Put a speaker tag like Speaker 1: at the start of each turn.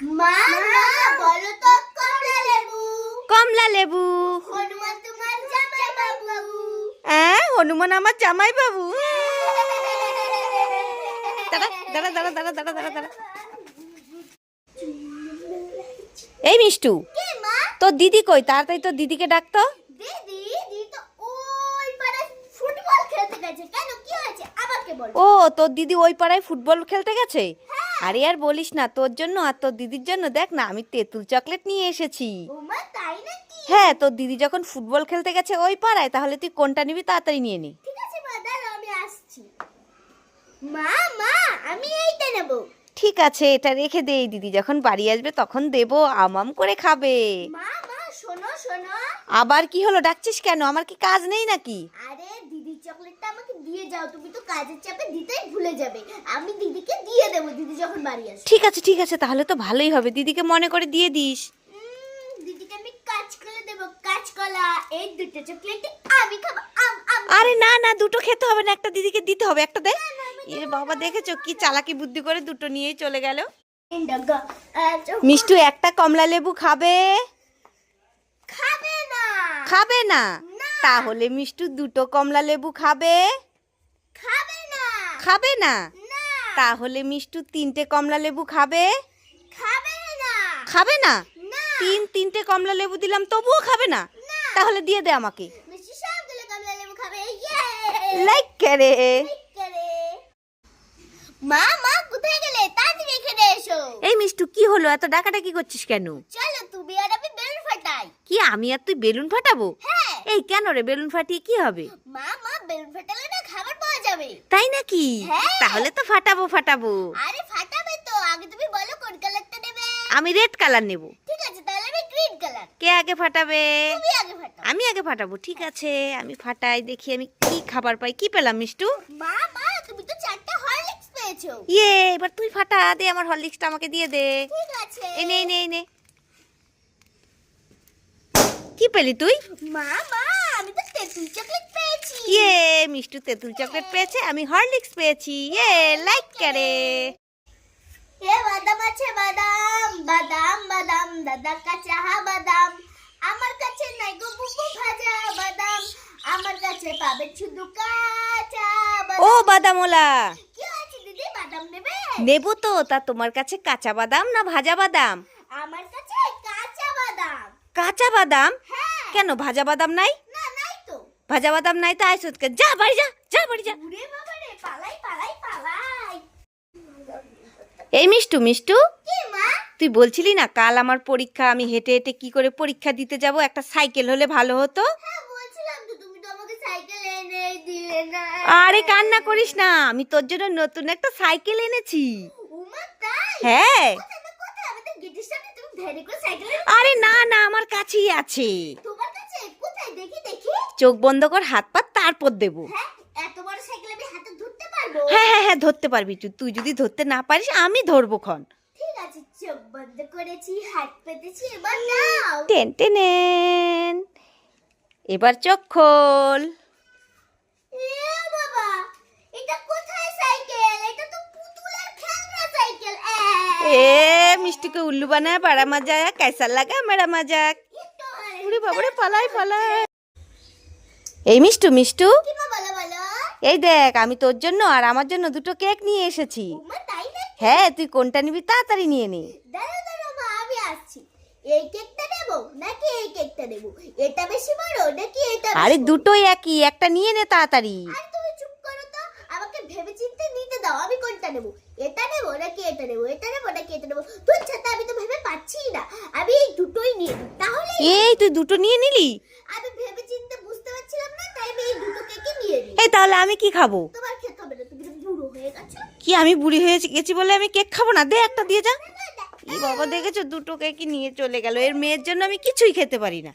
Speaker 1: মা মা বলো তো কমলা লেবু।
Speaker 2: কমলা লেবু।
Speaker 1: হনুমান তোমার জামাই বাবু
Speaker 2: হ্যাঁ হনুমান আমার জামাই বাবু দাঁড়া দাঁড়া দাঁড়া দাঁড়া দাঁড়া দাঁড়া দাঁড়া এই মিষ্টু তোর দিদি কই? তাড়াতাড়ি তোর দিদিকে ডাকতো ও তোর দিদি ওই পাড়ায় ফুটবল খেলতে গেছে? আরে আর বলিস না তোর জন্য আর তোর দিদির জন্য দেখ না আমি তেঁতুল চকলেট নিয়ে এসেছি। হ্যাঁ তোর দিদি যখন ফুটবল খেলতে গেছে ওই পাড়ায় তাহলে তুই কোনটা নিবি তাড়াতাড়ি নিয়ে নি।
Speaker 1: ঠিক আছে মা মা আমি এইটা নেব।
Speaker 2: ঠিক আছে এটা রেখে দে দিদি যখন বাড়ি আসবে তখন দেবো আমাম করে খাবে।
Speaker 1: মা শোনো শোনো।
Speaker 2: আবার কি হলো? ডাকছিস কেন? আমার কি কাজ নেই নাকি?
Speaker 1: আরে দিদির চকলেটটা আমাকে দিয়ে যাও। তুমি তো কাজের চাপে দিতেই ভুলে যাবে। আমি দিদিকে দিয়ে দেবো দিদি যখন বাড়ি
Speaker 2: ঠিক আছে ঠিক আছে তাহলে তো ভালোই হবে। দিদিকে মনে করে দিয়ে দিস।
Speaker 1: দিদিকে আমি কাঁচকলা দেবো। কাঁচকলা এই দুটো চকলেট আমি খাব। আম আম।
Speaker 2: আরে না না দুটো খেতে হবে না একটা দিদিকে দিতে হবে একটা দে। এ বাবা দেখেছ কি চালাকি বুদ্ধি করে দুটো নিয়েই চলে গেল? মিষ্টু একটা কমলা লেবু খাবে?
Speaker 1: খাবে না।
Speaker 2: খাবে না। তাহলে মিষ্টু দুটো কমলা লেবু খাবে?
Speaker 1: খাবে না।
Speaker 2: খাবে না? তাহলে মিষ্টু তিনটে কমলা লেবু খাবে?
Speaker 1: খাবে না।
Speaker 2: খাবে না? তিন তিনটে কমলা লেবু দিলাম তবুও খাবে না? তাহলে দিয়ে দে আমাকে। লাইক করে।
Speaker 1: মা মা কোথায় গেলে? তাড়াতাড়ি এখানে এসো।
Speaker 2: এই মিষ্টু কি হলো? এত ডাকাডাকি করছিস কেন?
Speaker 1: চলো তুমি আর
Speaker 2: কি আমি আর তুই বেলুন ফাটাবো?
Speaker 1: হ্যাঁ।
Speaker 2: এই কেন রে বেলুন ফাটিয়ে কি হবে?
Speaker 1: মা মা বেলুন ফাটালে না খাবার পাওয়া যাবে।
Speaker 2: তাই নাকি?
Speaker 1: হ্যাঁ।
Speaker 2: তাহলে তো ফাটাবো ফাটাবো।
Speaker 1: আরে ফাটাবে তো আগে তুমি বলো কোন কালারটা নেবে?
Speaker 2: আমি রেড কালার নেব।
Speaker 1: ঠিক আছে তাহলে আমি গ্রিন কালার।
Speaker 2: কে আগে ফাটাবে?
Speaker 1: তুমি আগে ফাটাও।
Speaker 2: আমি আগে ফাটাবো ঠিক আছে। আমি ফাটাই দেখি আমি কি খাবার পাই। কি পেলাম মিষ্টু?
Speaker 1: মা মা তুমি তো চারটা হরলিক্স পেয়েছ।
Speaker 2: ইয়ে এবার তুই ফাটা দে আমার হরলিক্সটা আমাকে দিয়ে দে।
Speaker 1: ঠিক আছে।
Speaker 2: এই নে এই নে এই নে। কি পেলি তুই?
Speaker 1: মা মা আমি তো তেঁতুল চকলেট পেয়েছি।
Speaker 2: ইয়ে মিষ্টু তেঁতুল চকলেট পেয়েছে আমি হরলিক্স পেয়েছি। ইয়ে লাইক করে।
Speaker 1: এ বাদাম আছে বাদাম বাদাম বাদাম দাদা কাঁচা বাদাম। আমার কাছে নাই গো বুবু ভাজা বাদাম। আমার কাছে পাবে শুধু কাঁচা
Speaker 2: ও
Speaker 1: বাদাম।
Speaker 2: বাদামওলা
Speaker 1: কি আছে দিদি? বাদাম নেবে
Speaker 2: নেব তো তা তোমার কাছে কাঁচা বাদাম না ভাজা বাদাম?
Speaker 1: আমার কাছে কাঁচা বাদাম? হ্যাঁ।
Speaker 2: কেন ভাজা বাদাম নাই? ভাজা বাদাম নাই তা আইসত যা বাড়ি যা যা বাড়ি যা। এই মিষ্টু মিষ্টু। তুই বলছিলি না কাল আমার পরীক্ষা আমি হেঁটে হেঁটে কি করে পরীক্ষা দিতে যাব? একটা সাইকেল হলে ভালো হতো।
Speaker 1: হ্যাঁ
Speaker 2: আরে কান্না করিস না আমি তোর জন্য নতুন একটা সাইকেল এনেছি। হ্যাঁ। আরে না না আমার কাছেই আছে।
Speaker 1: তোমার কাছে কোথায়? দেখি দেখি।
Speaker 2: চোখ বন্ধ কর হাত পা তারপর দেব।
Speaker 1: হ্যাঁ এত বড় সাইকেল আমি হাতে ধরতে পারব?
Speaker 2: হ্যাঁ হ্যাঁ হ্যাঁ ধরতে পারবি তুই। যদি ধরতে না পারিস আমি ধরবো খন।
Speaker 1: ঠিক আছে চোখ বন্ধ করেছি হাত পেতেছি এবার নাও।
Speaker 2: টেন এবার চোখ খোল।
Speaker 1: বাবা এটা কোথায় সাইকেল এটা তো পুতুলের খেলনা সাইকেল
Speaker 2: এ মিষ্টিকে উল্লু বানায় বাড়া মাজাক কাইসার লাগা মেরা মাজাক উড়ি বাবুরে পালাই পালাই। এই মিষ্টু মিষ্টু। এই দেখ আমি তোর জন্য আর আমার জন্য দুটো কেক নিয়ে এসেছি। হ্যাঁ তুই কোনটা নিবি তাড়াতাড়ি নিয়ে নে। আরে দুটোই একই একটা নিয়ে নে তাড়াতাড়ি।
Speaker 1: আরে তুমি চুপ নিতে দাও আমি কোনটা নেব? এটা নেব নাকি এটা নেব এটা নেব নাকি এটা নেব ছাতা আমি তো ভেবে পাচ্ছি না। আমি এই দুটোই নিয়ে নিই তাহলে
Speaker 2: এই তুই দুটো নিয়ে নিলি?
Speaker 1: আমি ভেবে চিন্তে বুঝতে পারছিলাম না তাই আমি এই দুটো কেকে নিয়ে নিই
Speaker 2: এই তাহলে আমি কি খাব?
Speaker 1: তোমার খেতে হবে না তুমি বুড়ো হয়ে গেছো।
Speaker 2: কি আমি বুড়ি হয়ে গেছি বলে আমি কেক খাব না? দে একটা দিয়ে যা। এই বাবা দেখেছ? দুটো কেকই নিয়ে চলে গেল? এর মেয়ের জন্য আমি কিছুই খেতে পারি না।